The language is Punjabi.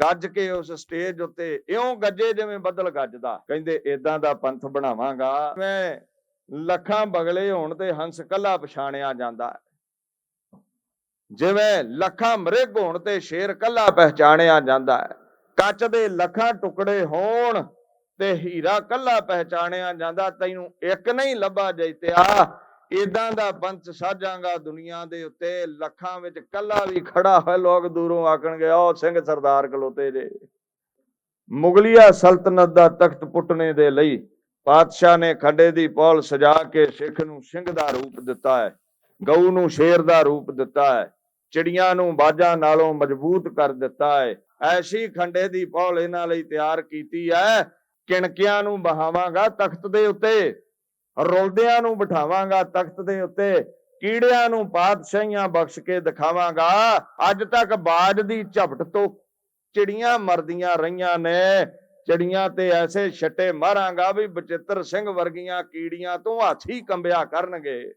ਗੱਜ ਕੇ ਉਸ ਸਟੇਜ ਉੱਤੇ ਇਉਂ ਗੱਜੇ ਜਿਵੇਂ ਬੱਦਲ ਗੱਜਦਾ। ਕਹਿੰਦੇ ਇਦਾਂ ਦਾ ਪੰਥ ਬਣਾਵਾਂਗਾ। ਮੈਂ ਲੱਖਾਂ ਬਗਲੇ ਹੋਣ ਤੇ ਹੰਸ ਕੱਲਾ ਪਛਾਣਿਆ ਜਾਂਦਾ ਹੈ। ਜਿਵੇਂ ਲੱਖਾਂ ਮ੍ਰਿਗ ਹੋਣ ਤੇ ਸ਼ੇਰ ਕੱਲਾ ਪਹਿਚਾਣਿਆ ਜਾਂਦਾ ਕੱਚ ਦੇ ਲੱਖਾਂ ਟੁਕੜੇ ਹੋਣ ਤੇ ਹੀਰਾ ਕੱਲਾ ਪਹਿਚਾਣਿਆ ਜਾਂਦਾ। ਤੈਨੂੰ ਇੱਕ ਨਹੀਂ ਲੱਭਾ ਜੈਤਿਆ ਇਦਾਂ ਦਾ ਪੰਥ ਸਾਜਾਂਗਾ ਦੁਨੀਆ ਦੇ ਉੱਤੇ, ਲੱਖਾਂ ਵਿੱਚ ਕੱਲਾ ਵੀ ਖੜਾ ਹੋਏ ਲੋਕ ਦੂਰੋਂ ਆਕਣਗੇ ਉਹ ਸਿੰਘ ਸਰਦਾਰ ਖਲੋਤੇ ਜੇ। ਮੁਗਲਿਆ ਸਲਤਨਤ ਦਾ ਤਖਤ ਪੁੱਟਣੇ ਦੇ ਲਈ ਪਾਤਸ਼ਾਹ ਨੇ ਖੱਡੇ ਦੀ ਪੌਲ ਸਜਾ ਕੇ ਸਿੱਖ ਨੂੰ ਸਿੰਘ ਦਾ ਰੂਪ ਦਿੱਤਾ ਹੈ, ਗਊ ਨੂੰ ਸ਼ੇਰ ਦਾ ਰੂਪ ਦਿੱਤਾ ਹੈ, ਚਿੜੀਆਂ ਨੂੰ ਬਾਜਾਂ ਨਾਲੋਂ ਮਜ਼ਬੂਤ ਕਰ ਦਿੱਤਾ ਹੈ। ਐਸੀ ਖੰਡੇ ਦੀ ਪੌਲ ਇਹਨਾਂ ਲਈ ਤਿਆਰ ਕੀਤੀ ਹੈ, ਕਿਣਕਿਆਂ ਨੂੰ ਬਹਾਵਾਂਗਾ ਤਖਤ ਦੇ ਉੱਤੇ। ਰੁਲਦਿਆਂ ਨੂੰ ਬਿਠਾਵਾਂਗਾ ਤਖਤ ਦੇ ਉੱਤੇ, ਕੀੜਿਆਂ ਨੂੰ ਪਾਤਸ਼ਾਹੀਆਂ ਬਖਸ਼ ਕੇ ਦਿਖਾਵਾਂਗਾ। ਅੱਜ ਤੱਕ ਬਾਜ ਦੀ ਝਪਟ ਤੋਂ ਚਿੜੀਆਂ ਮਰਦੀਆਂ ਰਹੀਆਂ ਨੇ। ਚਿੜੀਆਂ ਤੇ ਐਸੇ ਛੱਟੇ ਮਾਰਾਂਗਾ ਵੀ ਬਚਿੱਤਰ ਸਿੰਘ ਵਰਗੀਆਂ ਕੀੜੀਆਂ ਤੋਂ ਹਾਥੀ ਕੰਬਿਆ ਕਰਨਗੇ।